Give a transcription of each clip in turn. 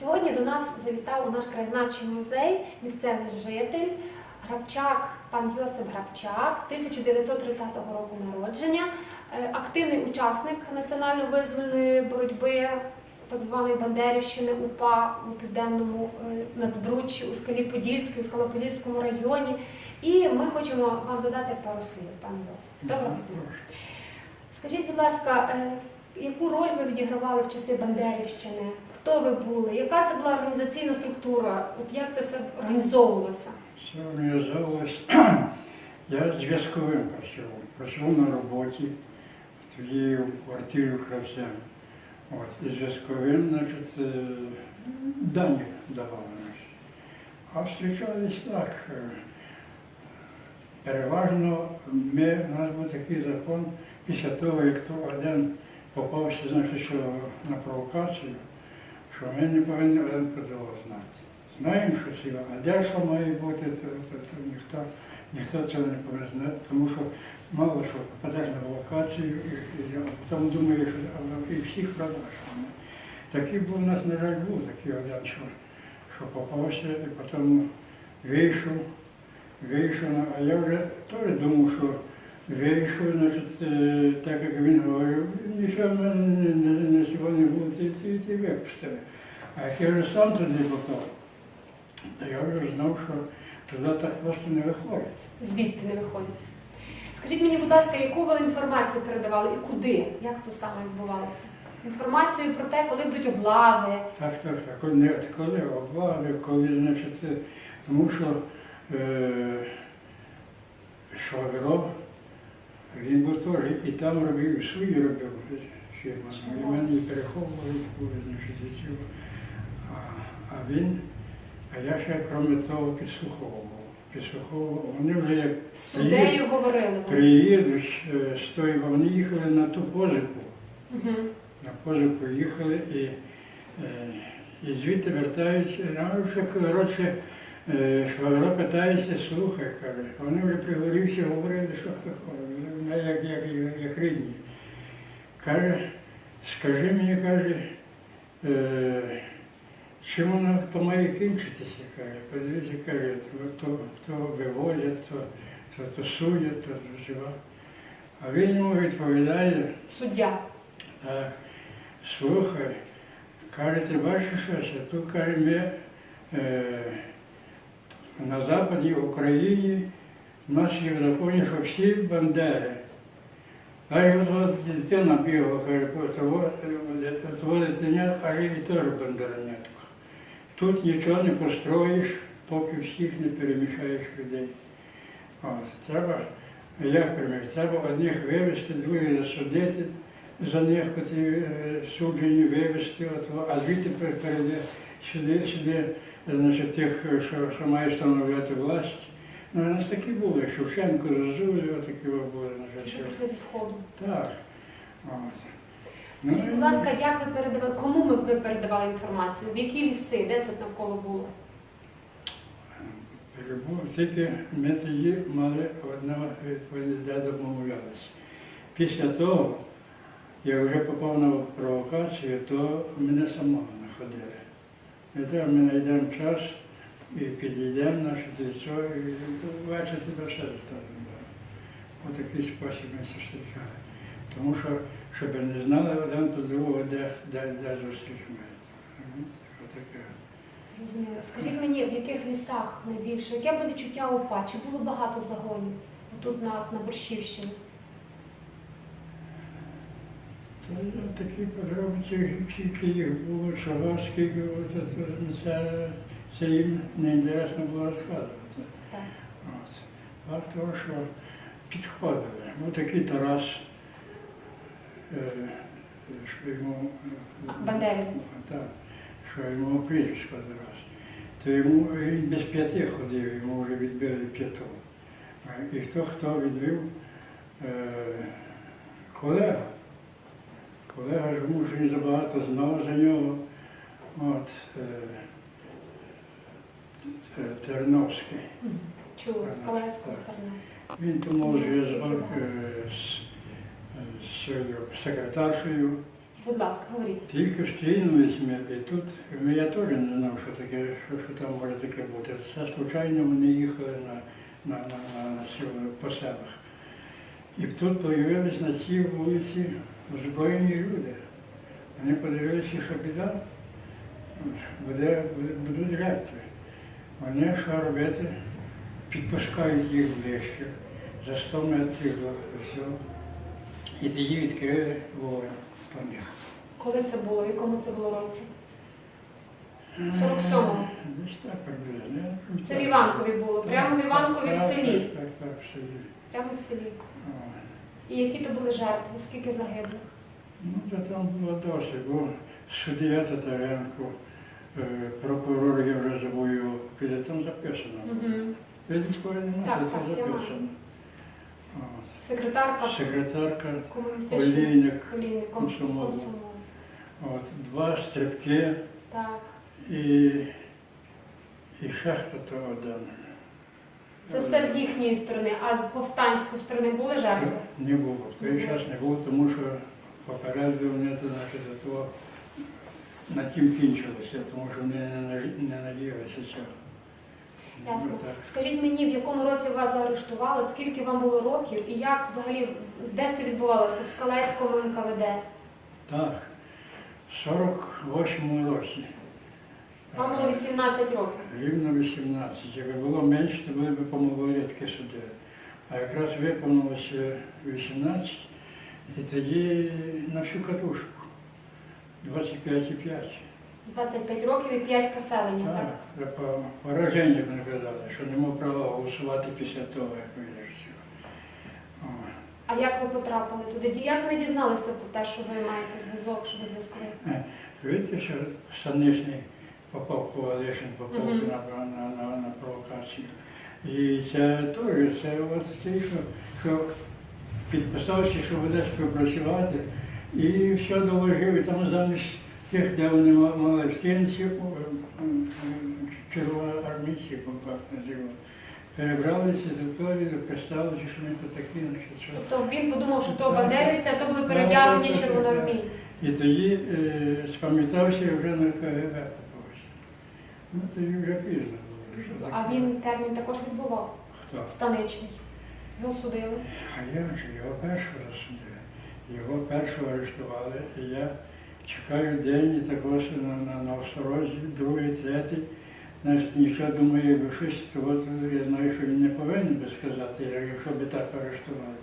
Сьогодні до нас завітав у наш краєзнавчий музей місцевий житель Грабчак, пан Йосип Грабчак, 1930 року народження, е, активний учасник національно-визвольної боротьби так званої Бандерівщини УПА у південному е, Нацбруччі, у Скалі Подільській, у Скалоподільському районі. І ми хочемо вам задати пару слів, пане Йосип. Доброго дня. Скажіть, будь ласка, е, яку роль ви відігравали в часи Бандерівщини? Хто ви були? Яка це була організаційна структура? От як це все організовувалося? Все організовувалось. Я зв'язковим працював. Працював на роботі, тоді в квартирі в Кравця. От, і зв'язковим, значить, дані давали. А зустрічались так. е, Переважно ми, у нас був такий закон, після того, як то один попався, значить, що на провокацію, що ми не повинні один про другого знати. Знаємо, що це, а де що має бути, то, то, то ніхто, ніхто цього не повинен знати, тому що мало що попадеш на провокацію, і, і, а потім думаєш, що а, і всіх продаш. Такий був у нас, на жаль, був такий один, що, що попався, і потім вийшов, вийшов, а я вже теж думав, що вийшов, значить, е, так як він говорив, нічого не, не, не сьогодні було, ті, ті, ті випустили. А як я вже сам туди попав, то я вже знав, що туди так просто не виходить. Звідти не виходять. Скажіть мені, будь ласка, яку ви інформацію передавали і куди? Як це саме відбувалося? Інформацію про те, коли будуть облави. Так, так, так. Не- коли облави, коли, значить, це, тому що е, Швагро, він був теж і там робив, і свої робив фірма. І мене переховували, були, значить, і цього. А, а він, а я ще, крім того, підслуховував. Підслуховував. Вони вже як З суддею говорили. приїдуть е, з тої, вони їхали на ту позику. Мгм. На позику їхали і, е, і звідти вертаються. Ну, вже коротше, е, швагро питається, слухай, каже. Вони вже пригорівши говорили, що хто ну, як, як, як, як рідні. Каже, скажи мені, каже, е, чим воно то має кінчитися, каже. Подивіться, каже, то, то, то вивозять, то, то, то судять, то зживають. А він йому відповідає. Суддя. Так, слухай, каже, ти бачиш щось? А тут каже, ми е, на Западі Україні в нас є в законі, що всі бандери. От, от дитина бігала, каже, е, того дитиня, каже, і теж бандеронятка. Тут нічого не построїш, поки всіх не перемішаєш людей. От, треба, як примір, треба одних вивезти, других засудити за них, е, суджені вивезти, а звідти пер- перейде сюди, сюди значить, тих, що, що має становити власть. Ну, у нас такі були, Шевченко, Зозуль, такі були, на жаль. Що прийшли зі сходу. Так. От. Скажіть, Ну, будь ласка, як ви передавали, кому ми ви передавали інформацію? В які ліси, де це навколо було? Перебув, тільки ми тоді мали одного відповідь, де домовлялися. Після того, як вже попав на провокацію, то мене самого знаходили. Не треба, ми знайдемо час і підійдемо наше дитя і бачити до себе ставимо. Ось такий спосіб ми зустрічали. Тому що, щоб не знали один по другого, де, де, де зустріч мають. Отаке. Скажіть мені, в яких лісах найбільше? Яке було відчуття УПА? Чи було багато загонів тут нас, на Борщівщині? Та я такі подробиці, скільки їх було, чого, скільки було, це, це, їм не інтересно було розказувати. Так. От. Факт того, що підходили. Був такий Тарас, е, що йому А, Бандерівець. так, що йому прізвисько Тарас. То йому він без п'яти ходив, йому вже відбили п'яту. А, І хто хто відбив е, колега. Колега ж що він забагато знав за нього. От, е, Терновський. Мгм. Чула, з Калецького, Так. Він тому зв'язок е, з, цією секретаршею Будь ласка, говоріть. Тільки встрінулись ми, і тут ну, я теж не знав, що таке, що, що там може таке бути. Все случайно вони їхали на, на, на, на, на по селах. І тут з'явились на цій вулиці озброєні люди. Вони подивилися, що біда, буде- будуть жертви. Вони що робити? Підпускають їх ближче, за 100 метрів до всього. І тоді відкрили вогонь по них. Коли це було? В якому це було році? 47-му. Десь так приблизно. Це в. Іванкові було. Прямо в Іванкові в селі. Так, так, так, в селі. Прямо в селі. О. І які то були жертви? Скільки загиблих? Ну, то там було досить, бо суддя Татаренко, е, прокурор я вже забув його, піде, там записано. Військової немає, це записано. Секретарка Секретарка Олійник, Олійник, ком- Комсомолу. комсомолу. от, два стрибки Так. і, і ще хто один. Це все з їхньої сторони, а з повстанської сторони були жертви? Не було. В той час не було, тому що вони то значить, за то на тім кінчилося, тому що не не надіялися цього. Ясно. Ну. Скажіть мені, в якому році вас заарештували, скільки вам було років і як взагалі, де це відбувалося? В Скалецькому НКВД? Так, в 48-му році. Вам було 18 років. Рівно 18. Якби було менше, то були б по малолітки судили. А якраз виповнилося 18, і тоді на всю катушку. 25,5. 25 років і 5 поселення, так? Так, по пораженню вони казали, що не мав права голосувати після того, як вирішив. А як ви потрапили туди? Як ви дізналися про те, що ви маєте зв'язок, що ви зв'язкові? Видите, що Станишний попав Ковалишин, попав Мгм. на, на, на, на провокацію. І це теж, це от те, що, що підписався, що буде співпрацювати, і все доложив, і там замість тих, де вони ма- мали всінців, червоноармійці називали. Перебралися до того, представилися, що ми тут такі, значить, що. Тобто він подумав, що то бандерівці, а то були так, червоноармійці. І тоді е, спам'ятався і вже на КГБ попався. Ну, тоді вже пізно було. що таке. А він термін також відбував, Хто? станичний. Його судили. А як же, його першого засудили. Його першого арештували, і я чекаю день і також на, на, на осторожі, другий, третій. Значить, нічого думаю, якби щось, то от я знаю, що він не повинен би сказати, якщо би так арештували.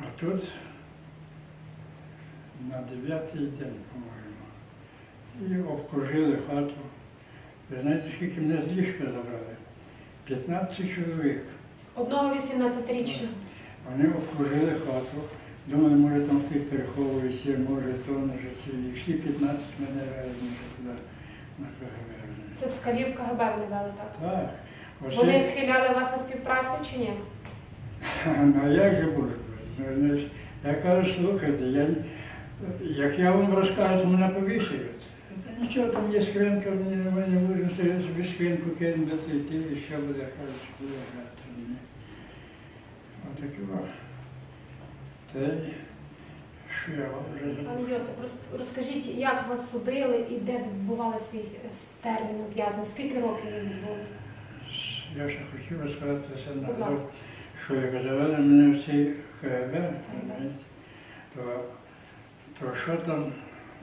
А тут на дев'ятий день, по-моєму, і обкружили хату. Ви знаєте, скільки мене з ліжка забрали? 15 чоловік. Одного 18-річного. Вони обкружили хату, думали, може там хтось переховується, може то, може ці. І всі 15 мене може, туди на КГБ. Це в Скалі в КГБ вони вели так. Так. Оце- Вони схиляли вас на співпрацю чи ні? Ну а як же буде? Ну, Я кажу, слухайте, я, як я вам розкажу, то мене повішають. Та нічого, там є скринка, мені не мене можна собі скринку кинути, йти, і що буде, кажуть, буде грати мені. Отаке о. Що я вам вже. Пане Йосип, роз- розкажіть, як вас судили і де відбували свій е, с- термін ув'язнення? Скільки років він відбув? Я ще хотів розказати це Будь на ласка. що як завели мене в цей КГБ, знаєте, то, то що там,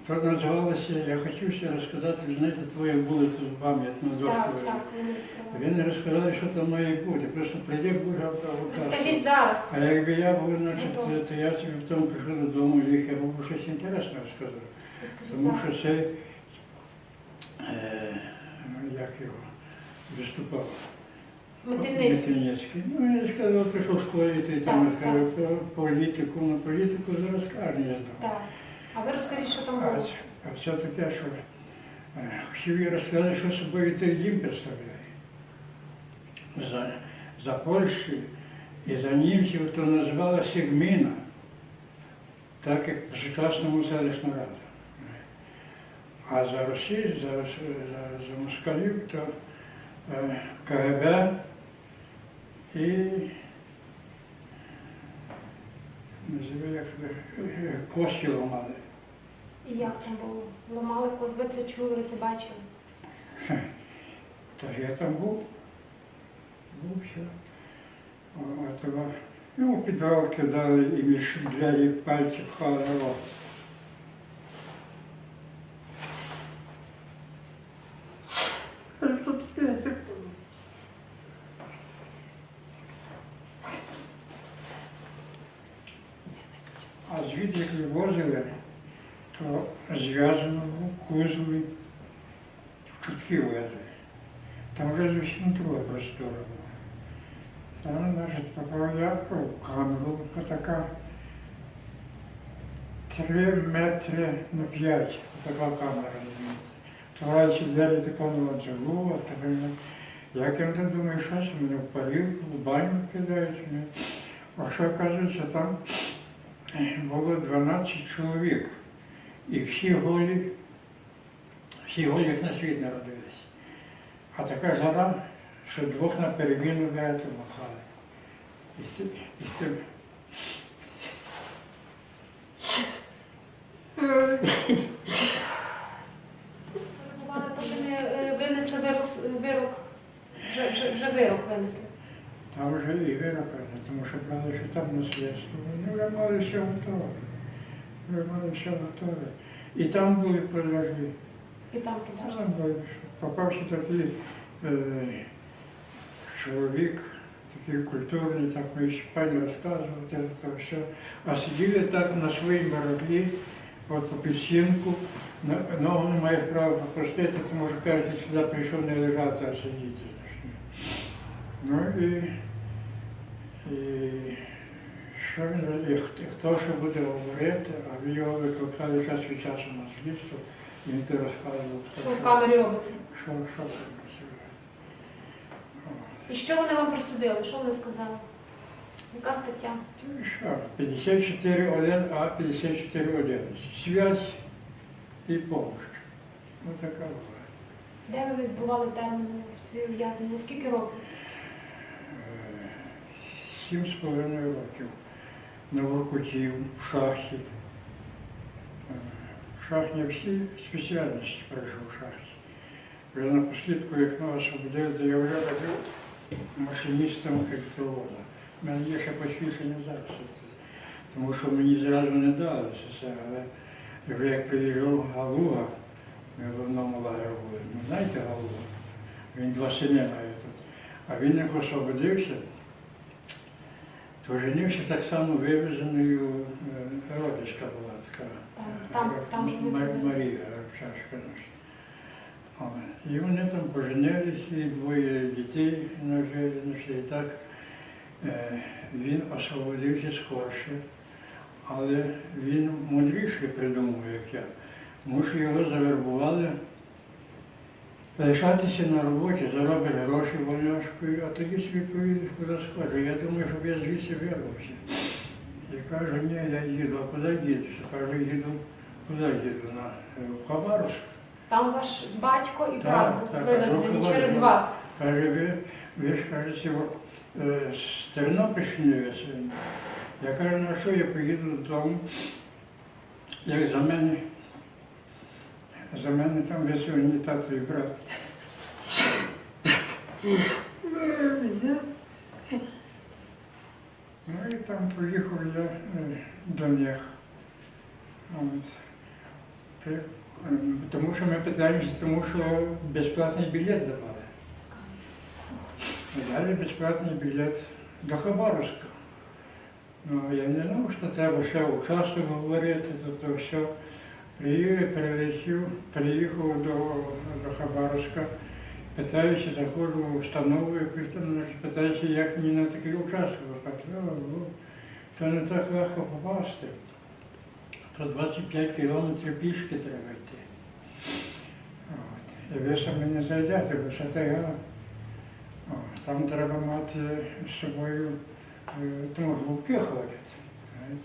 то називалося, я хотів ще розказати, знаєте, твоє були тут пам'ятну Так, дошку. так, відкривали. Ви розказали, що там має бути, просто прийде Божа провокація. Розкажіть зараз. А якби я був, значить, то я собі в тому прийшов додому, їх я був щось інтересне розказав. Тому що це, е, ну, як його, виступав. Метельницький. Ну, я сказав, прийшов в школі, ти там Так, про політику, на політику зараз карні я здав. А ви розкажіть, що там було? а все таке, що хотів я розказати, що собою той дім представляє. За, за Польщі і за німців то називалася гміна, так як по сучасному селищна рада. А за Росію, за, за, за москалів, то е, КГБ і як е, кості ламали. І як там було? Ламали код, ви це чули, ви це бачили? Та я там був. Був все. О. Ну, підвал кидали і між двері пальці пхали. О. Що тут таке? А звідти, як вивозили, то зв'язано в кузові в чутки везли. Там вже простора. Там, значить, попав я в камеру, така три метри на п'ять, така камера. Товариші двері такого на а тепер як я там думаю, що це мене в парілку, в баню кидають. А що кажуть, що там було 12 чоловік. І всі голі, всі голі на світ народились. А така жара, що двох на переміну берете махали. І і ви е, вирок, вирок вже, вже, вже вирок винесли. Там вже і вирокали, тому що брали, що там наслідство. Ну, вже мали все готове. Вже мали все готове. І там були продажі. І там продажі. Там були. Попався такий е, чоловік, такий культурний, так мені пані розказував, те, то все. А сиділи так на своїй бараклі, от по підстінку, ногу не маєш права попростити, тому що каже, сюди прийшов не лежати, а сидіти. Ну і, і що він, і хто, що буде говорити, а ви його викликали час від часу на слідство, і він ти розказував, хто Що в камері робиться? що, що. І що вони вам присудили? Що вони сказали? Яка стаття? 54.1, а 54.11. Связь і помощь. Ось така була. Де ви відбували термін своє ув'язнення? Скільки років? Е, Сім з половиною років. На Воркутів, в шахті. Е, В шахті всі спеціальності пройшов в шахті. Вже напослідку, як нас освободили, то я вже робив машиністом електровоза. У мене є ще посвідчення зараз. Тому що мені зразу не дали це, але вже як приїжджав Галуга, ми в одному лагері були. Ну, знаєте Галуга? Він два сини має тут. А він як освободився, то женився так само вивезеною е, родичка була така. Там- е, там- значить. Марія Рабчашка наша. І вони там поженилися, і двоє дітей нажили, і так е, він освободився скорше, але він мудріше придумав, як я. Тому що його завербували лишатися на роботі, заробиш гроші вольняшкою, а тоді собі поїдеш куди схочеш. Я думаю, щоб я звідси вирвався. І кажу, ні, я їду, а куди їдеш? Кажу, їду, куди їду? На е, в Хабаровськ. Там ваш батько і Так, правда вивезені через вас. Каже, ви, ви ж кажете, е, з Тернопільщини веселі. Я кажу, на що я поїду додому, як за мене, за мене там веселені тато і брат. Ну і там поїхав я е, до них. От. Тому що ми питаємося, тому що безплатний білет давали. Дали безплатний білет до Хабаровська. Ну, я не знав, що треба ще участок говорити, то, то все. Приїхав, перелетів, приїхав до, до Хабаровська, питаюся, заходжу в установу, питаюся, як мені на такий участок попасти. О, о, То не так легко попасти. То 25 кілометрів пішки треба йти. От. І ви самі не зайдете, бо це тайга. Там треба мати з собою, е, тому ходять. е.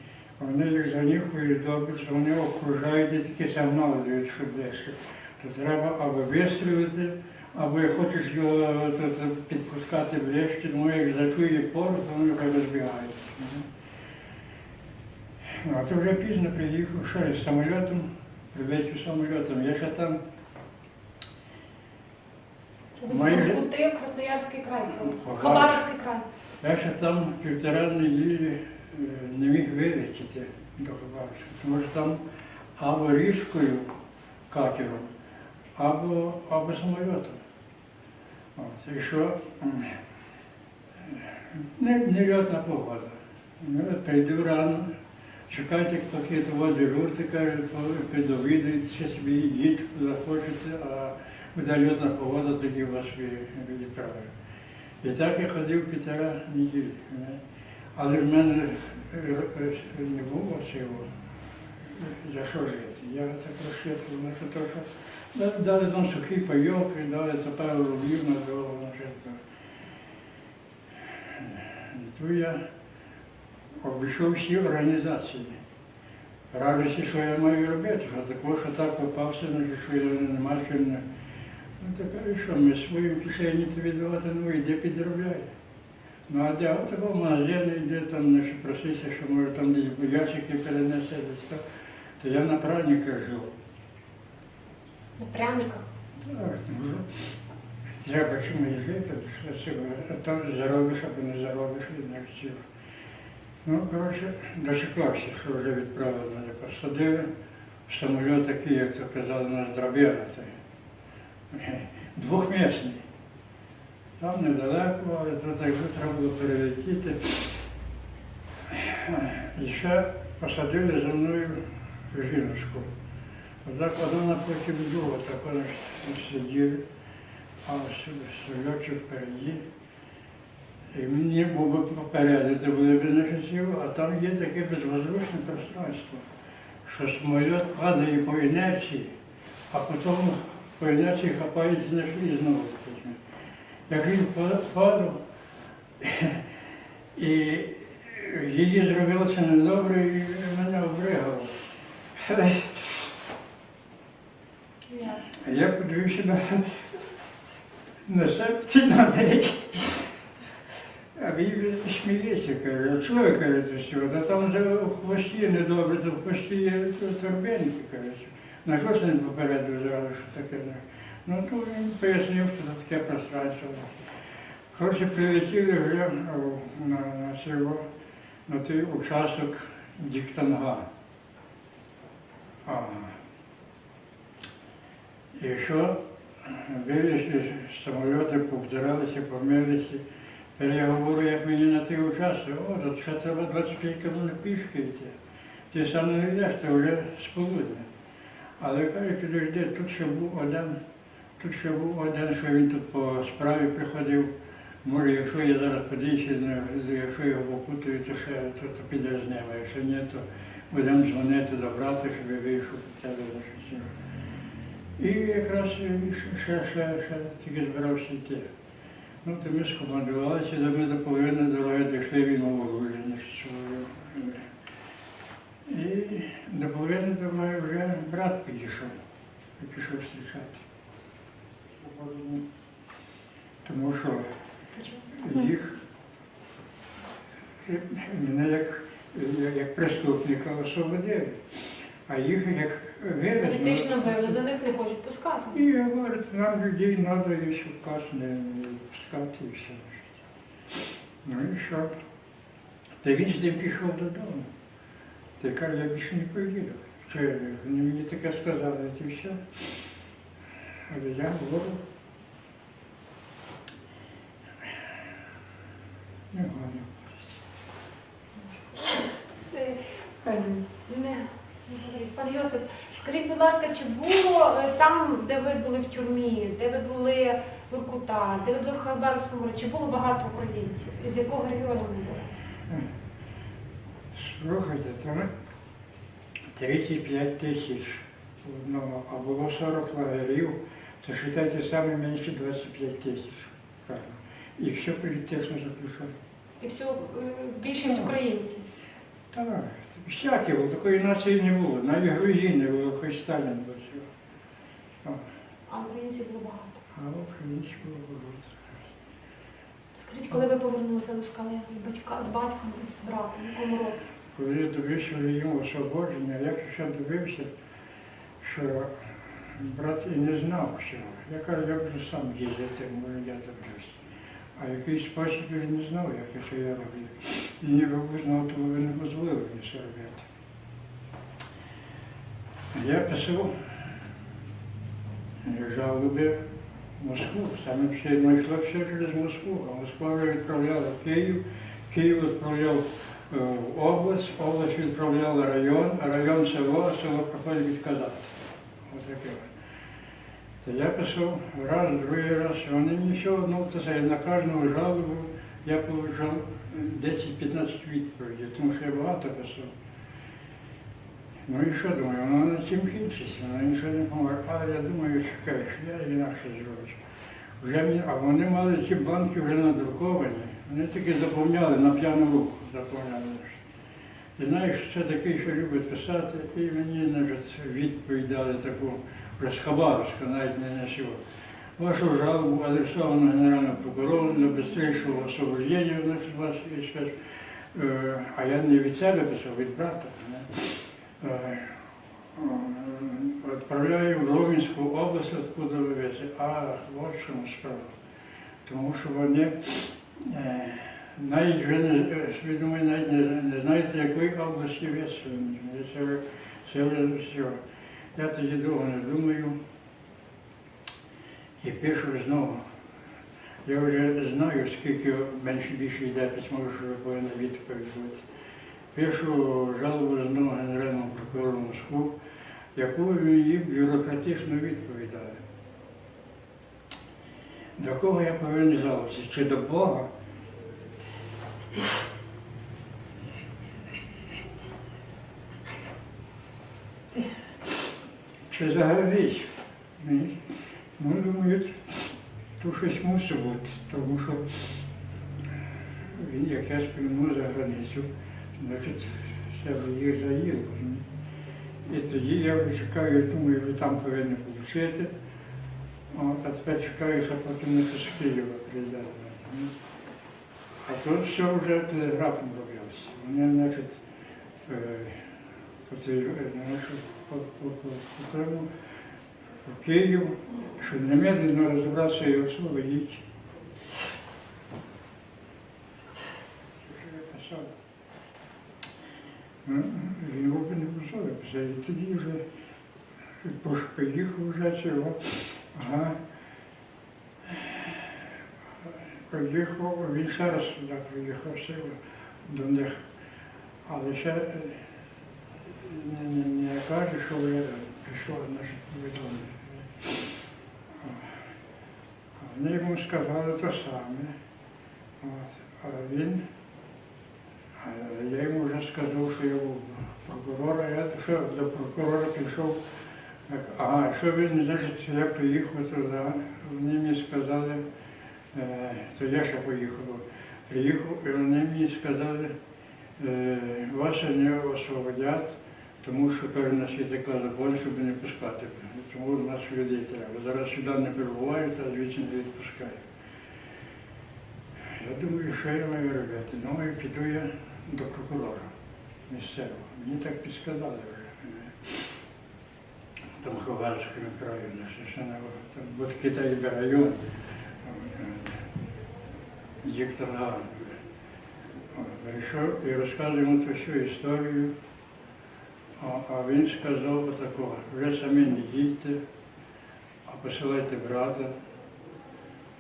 Вони їх занюхують добре, що вони окружають і такі сигнали що ближче. То треба або вистрілити, або хочеш його то підпускати ближче, тому як зачує порох, то вони розбігаються. Е. Ну, а то вже пізно приїхав, що я з самольотом, прилетів самольотом. Я ще там Це ви Майже- в Красноярський край. Хабаровський край. Я ще там півтора неділі е, не міг вилетіти до Хабаровська, тому що там або річкою катером, або, або самольотом. От, і що м, не, нельотна погода. Ну, от прийду рано, чекайте, поки того дежурти, каже, підовідуєте, що собі їдіть, куди хочете, а буде льотна погода, тоді вас ви- відправлять. І так я ходив півтора неділі. не. Але в мене е, е, не було цього, за що жити. Я так розчитував, що то, що дали там сухий пайок, і дали то пару рублів на дорогу на житло. Обійшов всі організації. Радуюся, що я маю робити, що такого, що так попався, ну, що я не маю чим не. Ну така, що, ми свою кишені тобі давати, ну йди підробляй. Ну а де отако в магазин йде, там не просися, що може там десь ящики перенесе, десь то, то я на праздниках жив. На пряниках. Так, ну, треба чимось жити, що це, а то заробиш або не заробиш, і не хотів. Ну, коротше, дочекався, що вже відправили мене. Посадили самоліт такий, як то казали, на драбина. Двохмісний. Там недалеко, але то так треба було перелетіти. І ще посадили за мною жіночку. Отак одна напроти другого, так вони ж сиділи, а сольочок впереді. І мені був би попередити, були б на часів, а там є таке безвоздушне пространство, що самоліт падає по інерції, а потім по інерції хапається на шлі знову. Як він падав, і її зробилося недобре, і мене обригало. Я подивився на, себе на неї. Він сміється, каже, чого ви кажете всього? Та там вже у хвості недобре, то в хвості є то торбинки, каже. На що ж не попередив зразу, що таке? Ну то він пояснив, що це таке пространство. Коротше, прилетіли вже на, на, село, на той участок Діктанга. А, і що вилізли з самоліта, повтиралися, помилися. Я говорю, як мені на той участок, о, тут ще треба 25 кілометрів пішки йти. Ти сам не йдеш, то вже з полудня. Але каже, підожди, тут ще був один, тут ще був один, що він тут по справі приходив. Може, якщо я зараз подивлюся, ну, якщо його попутаю, то ще то, то піде з ними. Якщо ні, то будемо дзвонити до брата, щоб вийшов до тебе за. І якраз ще, ще, ще, ще тільки збирався йти. Ну, то ми скомандувалися, до до половини дороги дійшли він свою. І до половини дороги вже брат підійшов і пішов зустрічати. Тому що їх мене як, як преступника освободили, а їх як вивезли. Політично вивезених не хочуть пускати. І говорить, нам людей треба вказ не пускати і все. Ну і що? Та він з ним пішов додому. Ти каже, я більше не поїду. Я вони мені таке сказали, і все. Але я говорю. Не говорю. Е, Не, не говоріть. Пан Йосип, скажіть, будь ласка, чи було е, там, де ви були в тюрмі, де ви були в Іркута, де ви були в Хабаровському городі, чи було багато українців? Із якого регіону ви були? Слухайте, там 35 тисяч в одному, а було 40 лагерів, то вважайте, саме менше 25 тисяч. І все політично заключено. І всю е, більшість українців. Так, всяке було, такої нації не було. Навіть грузин не було, хоч Сталін був. О, А українців було багато. А українського було. багато. Скажіть, коли ви повернулися до скали з батька, з батьком і з братом, в якому році? коли я добився йому освободження, я ще добився, що брат і не знав всього. Я кажу, я буду сам їздити, може я добився. А який спосіб він не знав, як я що я роблю. І ніби знав, то він не дозволив мені робити. Я писав жалоби в Москву. Саме все йшло все через Москву, а Москва вже відправляла в Київ, Київ відправляв е, в область, область відправляла район, а район село, а село проходить відказати. Отаке. от. То я писав раз, другий раз, вони нічого одного то це, на кожну жалобу я отримав 10-15 відповідей, тому що я багато писав. Ну і що думаю, воно на цим кінчиться, воно нічого не поможе. А я думаю, чекай, що я інакше зроблю. Вже мені, а вони мали ці бланки вже надруковані, вони таки заповняли на п'яну руку, заповняли. І знаєш, це такий, що любить писати, і мені значить, відповідь дали таку з Хабаровська, навіть не на сього. Вашу жалобу адресовано Генеральному прокурору для быстрейшего освобождения вас е, а я не від себе писав, від брата. Е, е, Відправляю в Ровенську область, откуда ви везете. Ах, в чому справа. Тому що вони е, навіть ви не, думаю, навіть не, знаєте, якої області вже, це вже все. Я тоді довго не думаю і пишу знову. Я вже знаю, скільки менше більше йде письмо, що ви повинні відповідь бути. Пишу жалобу знову Генеральному прокурору Москву, яку він бюрократично відповідає. До кого я повинен жалуватися? Чи до Бога? Загробіть? Ні. Ну, думаю, тут щось мусить бути, тому що він як я за границю, значить, себе їх заїв. І тоді я чекаю, думаю, ви там повинні отримати. От, а тепер чекаю, що потім не з Києва прийде. А тут все вже телеграфом робилося. Вони, значить, е, по по тому, в Київ, щоб немедленно розібратися і освободити. Писав? Ну, Він його не писав. І тоді вже поїхав вже цього. Ага. Приїхав, він ще раз сюди приїхав сила до них. Але ще не, не, не каже, що я прийшов наше повідомлення. Вони йому сказали те саме. От. А він, а я йому вже сказав, що я був прокурора, я що до прокурора пішов. Так, ага, що він, значить, я приїхав туди, вони мені сказали, е, то я ще поїхав, приїхав, і вони мені сказали, е, вас не освободять, тому що каже, на світ така закон, щоб не пускати. Тому у нас людей треба. Зараз сюди не перебувають, а звідси не відпускають. Я думаю, що я маю робити? Ну, і піду я до прокурора місцевого. Мені так підсказали вже. Там Ховарському краю, там от район, Віктор Ган. Прийшов і розказує йому ту всю історію. А, він сказав отакого, вже самі не їдьте, а посилайте брата.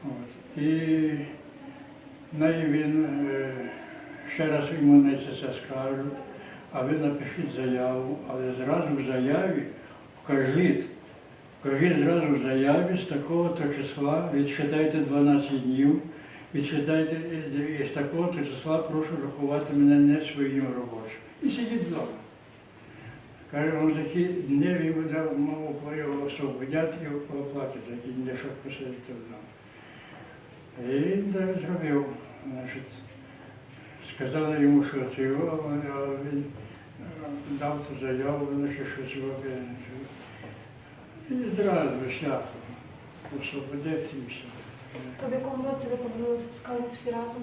От. І він е, ще раз йому на це скажу, а ви напишіть заяву, але зразу в заяві вкажіть, вкажіть зразу в заяві з такого-то числа, відчитайте 12 днів, відчитайте і- і з такого-то числа прошу рахувати мене не своїм робочим. І сидіть вдома. Каже, он за ті дні він буде мову по його освободять і оплатять за ті дні, щоб посидіти вдома. І він так зробив. Значить, сказали йому, що це його, а він е, дав ту заяву, значить, що зробив. І зразу всяко освободять і все. То в якому році ви повернулися в скалу всі разом?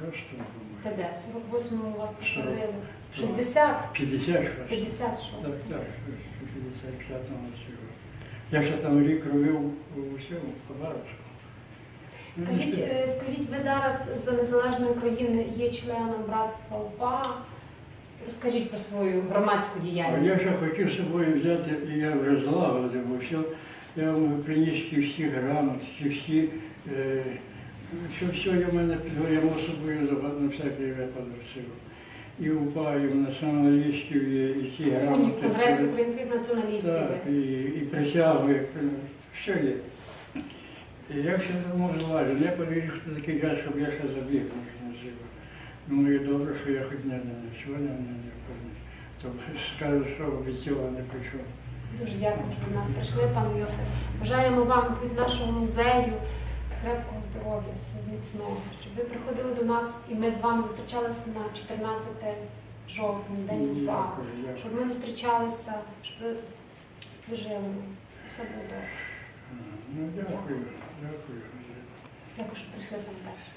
46 го Та де? 48-му вас посадили. 60, 56. 56. Так, так, у 55-му цього. Я ще там рік робив у всьому, Ну, Скажіть, е, скажіть, ви зараз за незалежної України є членом братства УПА. Розкажіть про свою громадську А діяльність. я ще хотів з собою взяти, і я вже злагодив, бо все, я вам приніс ті всі грамоти, ті всі, е, що все я в мене під я собою забагато на всякий випадок цього. І УПА, і в націоналістів, і, і ті грамоти. Конгрес українських націоналістів. Так, і, і присягу, е, що є. Я ще тому зважу, не повірю, що такий час, щоб я ще забіг, може, не живо. Ну і добре, що я хоч не на сьогодні не, не повинен. То скажу, що від цього не прийшов. Дуже дякую, що до нас прийшли, пане Йосип. Бажаємо вам від нашого музею крепкого здоров'я, міцного, щоб ви приходили до нас і ми з вами зустрічалися на 14 жовтня, день. Дякую, Щоб ми зустрічалися, щоб ви, ви жили. Все було добре. Ну, дякую, дякую. Дякую, що прийшли саме перше.